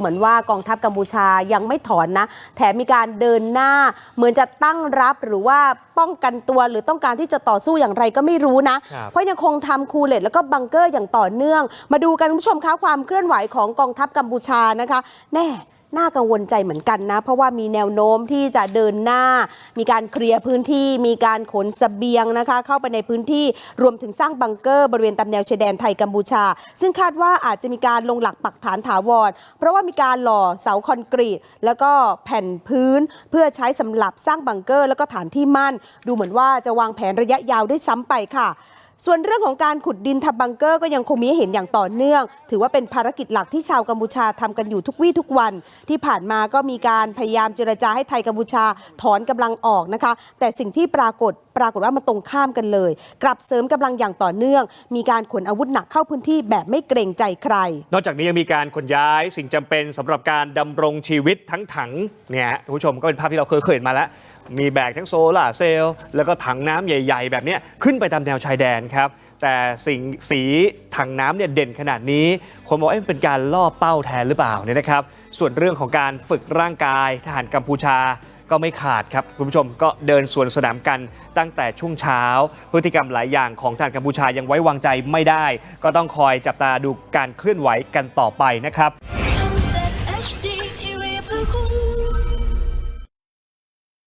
เหมือนว่ากองทัพกัมพูชายังไม่ถอนนะ แถมมีการเดินหน้า เหมือนจะตั้งรับหรือว่าป้องกันตัวหรือต้องการที่จะต่อสู้อย่างไรก็ไม่รู้นะครับเพราะยังคงทำคูเลตแล้วก็บังเกอร์อย่างต่อเนื่อง มาดูกันคุณผู้ชมคะความเคลื่อนไหวของกองทัพกัมพูชานะคะ แน่ น่ากังวลใจเหมือนกันนะ เพราะว่ามีแนวโน้มที่จะเดินหน้า มีการเคลียร์พื้นที่ มีการขนสเสบียงนะคะ เข้าไปในพื้นที่รวมถึงสร้างบังเกอร์บริเวณตามแนวชายแดนไทยกัมพูชา ซึ่งคาดว่าอาจจะมีการลงหลักปักฐานถาวร เพราะว่ามีการหล่อเสาคอนกรีต แล้วก็แผ่นพื้นเพื่อใช้สำหรับสร้างบังเกอร์ แล้วก็ฐานที่มั่น ดูเหมือนว่าจะวางแผนระยะยาวด้วยซ้ำไปค่ะ ส่วนเรื่องของการขุดดินทำบังเกอร์ก็ยังคงมีให้เห็นอย่างต่อเนื่อง ถือว่าเป็นภารกิจหลักที่ชาวกัมพูชาทำกันอยู่ทุกวี่ทุกวัน ที่ผ่านมาก็มีการพยายามเจรจาให้ไทยกัมพูชาถอนกำลังออกนะคะ แต่สิ่งที่ปรากฏปรากฏว่ามันตรงข้ามกันเลย กลับเสริมกำลังอย่างต่อเนื่อง มีการขนอาวุธหนักเข้าพื้นที่แบบไม่เกรงใจใคร นอกจากนี้ยังมีการขนย้ายสิ่งจำเป็นสำหรับการดำรงชีวิตทั้งถังเนี่ยผู้ชมก็เป็นภาพที่เราเคยเห็นมาแล้ว มีแบกทั้งโซลาเซลล์แล้วก็ถังน้ำใหญ่ ๆ แบบนี้ขึ้นไปตามแนวชายแดนครับ แต่สิ่งสีถังน้ำเนี่ยเด่นขนาดนี้คนบอกว่าเอ๊ะเป็นการล่อเป้าแทนหรือเปล่าเนี่ยนะครับ ส่วนเรื่องของการฝึกร่างกายทหารกัมพูชาก็ไม่ขาดครับ คุณผู้ชมก็เดินสวนสนามกันตั้งแต่ช่วงเช้า พฤติกรรมหลายอย่างของทหารกัมพูชายังไว้วางใจไม่ได้ ก็ต้องคอยจับตาดูการเคลื่อนไหวกันต่อไปนะครับ